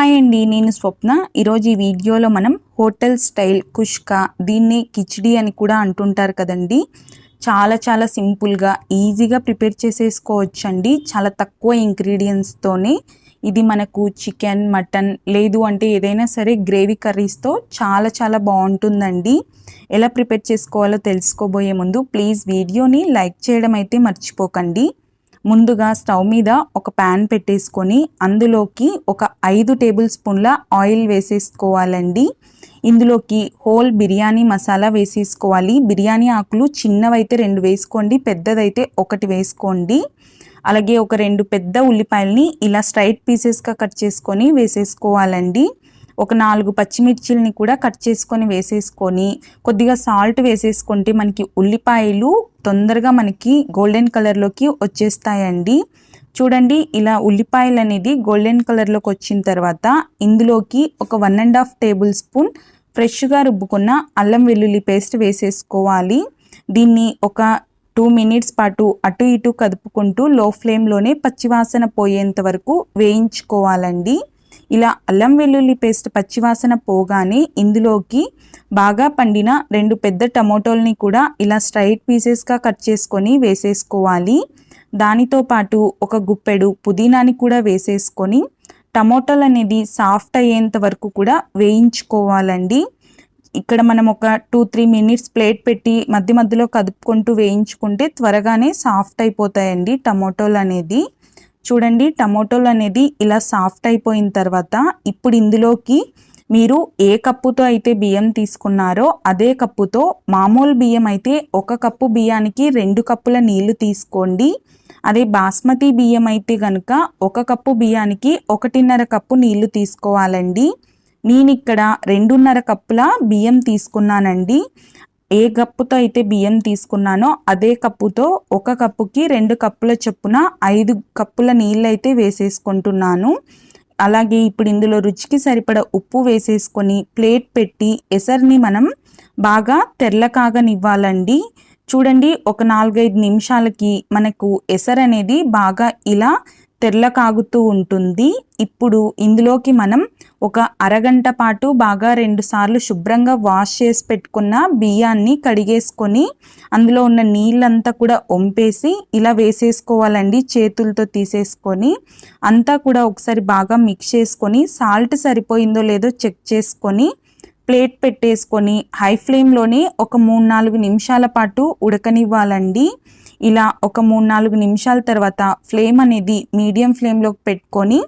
Hi అండి నేను స్వప్న. ఈరోజు ఈ వీడియోలో మనం హోటల్ స్టైల్ కుష్కా దీన్ని కిచిడి అని కూడా అంటుంటారు కదండి. చాలా చాలా సింపుల్గా ఈజీగా ప్రిపేర్ చేసేసుకోవచ్చండి. చాలా తక్కువ ఇంగ్రీడియంట్స్తోనే ఇది మనకు చికెన్ మటన్ లేదు అంటే ఏదైనా సరే గ్రేవీ కర్రీస్తో చాలా చాలా బాగుంటుందండి. ఎలా ప్రిపేర్ చేసుకోవాలో తెలుసుకోబోయే ముందు ప్లీజ్ వీడియోని లైక్ చేయడం అయితే మర్చిపోకండి. ముందుగా స్టవ్ మీద ఒక ప్యాన్ పెట్టేసుకొని అందులోకి ఒక ఐదు టేబుల్ స్పూన్ల ఆయిల్ వేసేసుకోవాలండి. ఇందులోకి హోల్ బిర్యానీ మసాలా వేసేసుకోవాలి. బిర్యానీ ఆకులు చిన్నవైతే రెండు వేసుకోండి పెద్దదైతే ఒకటి వేసుకోండి. అలాగే ఒక రెండు పెద్ద ఉల్లిపాయలని ఇలా స్ట్రైట్ పీసెస్గా కట్ చేసుకొని వేసేసుకోవాలండి. ఒక నాలుగు పచ్చిమిర్చిల్ని కూడా కట్ చేసుకొని వేసేసుకొని కొద్దిగా సాల్ట్ వేసేసుకుంటే మనకి ఉల్లిపాయలు తొందరగా మనకి గోల్డెన్ కలర్లోకి వచ్చేస్తాయండి. చూడండి ఇలా ఉల్లిపాయలు అనేది గోల్డెన్ కలర్లోకి వచ్చిన తర్వాత ఇందులోకి ఒక one and half tablespoon ఫ్రెష్గా రుబ్బుకున్న అల్లం వెల్లుల్లి పేస్ట్ వేసేసుకోవాలి. దీన్ని ఒక టూ మినిట్స్ పాటు అటు ఇటు కదుపుకుంటూ లో ఫ్లేమ్లోనే పచ్చివాసన పోయేంత వరకు వేయించుకోవాలండి. ఇలా అల్లం వెల్లుల్లి పేస్ట్ పచ్చివాసన పోగానే ఇందులోకి బాగా పండిన రెండు పెద్ద టమోటోల్ని కూడా ఇలా స్ట్రైట్ పీసెస్గా కట్ చేసుకొని వేసేసుకోవాలి. దానితో పాటు ఒక గుప్పెడు పుదీనాని కూడా వేసేసుకొని టమోటాలు అనేది సాఫ్ట్ అయ్యేంత వరకు కూడా వేయించుకోవాలండి. ఇక్కడ మనం ఒక టూ త్రీ మినిట్స్ ప్లేట్ పెట్టి మధ్య మధ్యలో కదుపుకుంటూ వేయించుకుంటే త్వరగానే సాఫ్ట్ అయిపోతాయండి టమోటోలు అనేది. చూడండి టమోటోలు అనేది ఇలా సాఫ్ట్ అయిపోయిన తర్వాత ఇప్పుడు ఇందులోకి మీరు ఏ కప్పుతో అయితే బియ్యం తీసుకున్నారో అదే కప్పుతో మామూలు బియ్యం అయితే ఒక కప్పు బియ్యానికి రెండు కప్పుల నీళ్ళు తీసుకోండి. అదే బాస్మతి బియ్యం అయితే కనుక ఒక కప్పు బియ్యానికి ఒకటిన్నర కప్పు నీళ్ళు తీసుకోవాలండి. నేను ఇక్కడ రెండున్నర కప్పుల బియ్యం తీసుకున్నానండి. ఏ కప్పుతో అయితే బియ్యం తీసుకున్నానో అదే కప్పుతో ఒక కప్పుకి రెండు కప్పుల చొప్పున ఐదు కప్పుల నీళ్ళు అయితే వేసేసుకుంటున్నాను. అలాగే ఇప్పుడు ఇందులో రుచికి సరిపడ ఉప్పు వేసేసుకొని ప్లేట్ పెట్టి ఎసర్ని మనం బాగా తెల్లకాగనివ్వాలండి చూడండి ఒక నాలుగైదు నిమిషాలకి మనకు ఎసర్ అనేది బాగా ఇలా తెల్ల కాగుతూ ఉంటుంది. ఇప్పుడు ఇందులోకి మనం ఒక అరగంట పాటు బాగా రెండు సార్లు శుభ్రంగా వాష్ చేసి పెట్టుకున్న బియ్యాన్ని కడిగేసుకొని అందులో ఉన్న నీళ్ళంతా కూడా వంపేసి ఇలా వేసేసుకోవాలండి. చేతులతో తీసేసుకొని అంతా కూడా ఒకసారి బాగా మిక్స్ చేసుకొని సాల్ట్ సరిపోయిందో లేదో చెక్ చేసుకొని ప్లేట్ పెట్టేసుకొని హై ఫ్లేమ్లోనే ఒక మూడు నాలుగు నిమిషాల పాటు ఉడకనివ్వాలండి. ఇలా ఒక మూడు నాలుగు నిమిషాల తర్వాత ఫ్లేమ్ అనేది మీడియం ఫ్లేమ్లోకి పెట్టుకొని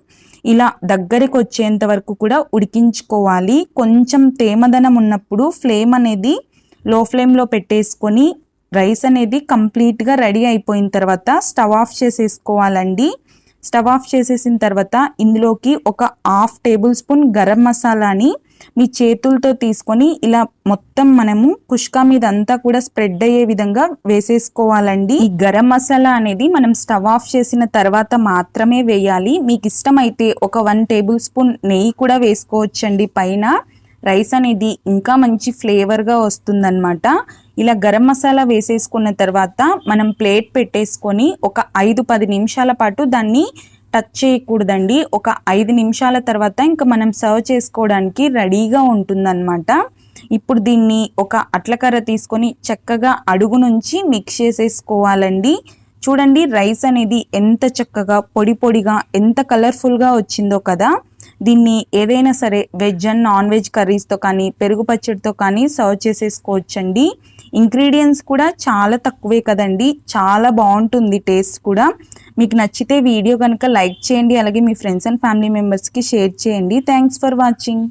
ఇలా దగ్గరికి వచ్చేంత వరకు కూడా ఉడికించుకోవాలి. కొంచెం తేమదనం ఉన్నప్పుడు ఫ్లేమ్ అనేది లో ఫ్లేమ్లో పెట్టేసుకొని రైస్ అనేది కంప్లీట్గా రెడీ అయిపోయిన తర్వాత స్టవ్ ఆఫ్ చేసేసుకోవాలండి. స్టవ్ ఆఫ్ చేసేసిన తర్వాత ఇందులోకి ఒక హాఫ్ టేబుల్ స్పూన్ గరం మసాలాని మీ చేతులతో తీసుకొని ఇలా మొత్తం మనము కుష్కా మీద అంతా కూడా స్ప్రెడ్ అయ్యే విధంగా వేసేసుకోవాలండి. ఈ గరం మసాలా అనేది మనం స్టవ్ ఆఫ్ చేసిన తర్వాత మాత్రమే వేయాలి. మీకు ఇష్టమైతే ఒక వన్ టేబుల్ స్పూన్ నెయ్యి కూడా వేసుకోవచ్చండి. పైన రైస్ అనేది ఇంకా మంచి ఫ్లేవర్గా వస్తుందన్నమాట. ఇలా గరం మసాలా వేసేసుకున్న తర్వాత మనం ప్లేట్ పెట్టేసుకొని ఒక ఐదు పది నిమిషాల పాటు దాన్ని టచ్ చేయకూడదండి. ఒక ఐదు నిమిషాల తర్వాత ఇంకా మనం సర్వ్ చేసుకోవడానికి రెడీగా ఉంటుందన్నమాట. ఇప్పుడు దీన్ని ఒక అట్లకర్ర తీసుకొని చక్కగా అడుగు నుంచి మిక్స్ చేసేసుకోవాలండి. చూడండి రైస్ అనేది ఎంత చక్కగా పొడి పొడిగా ఎంత కలర్ఫుల్గా వచ్చిందో కదా. దీన్ని ఏదైనా సరే వెజ్ అండ్ నాన్ వెజ్ కర్రీస్తో కానీ పెరుగు పచ్చడితో కానీ సర్వ్ చేసేసుకోవచ్చండి. ఇంగ్రీడియంట్స్ కూడా చాలా తక్కువే కదండి. చాలా బాగుంటుంది టేస్ట్ కూడా. మీకు నచ్చితే వీడియో కనుక లైక్ చేయండి అలాగే మీ ఫ్రెండ్స్ అండ్ ఫ్యామిలీ మెంబర్స్కి షేర్ చేయండి. Thanks for watching.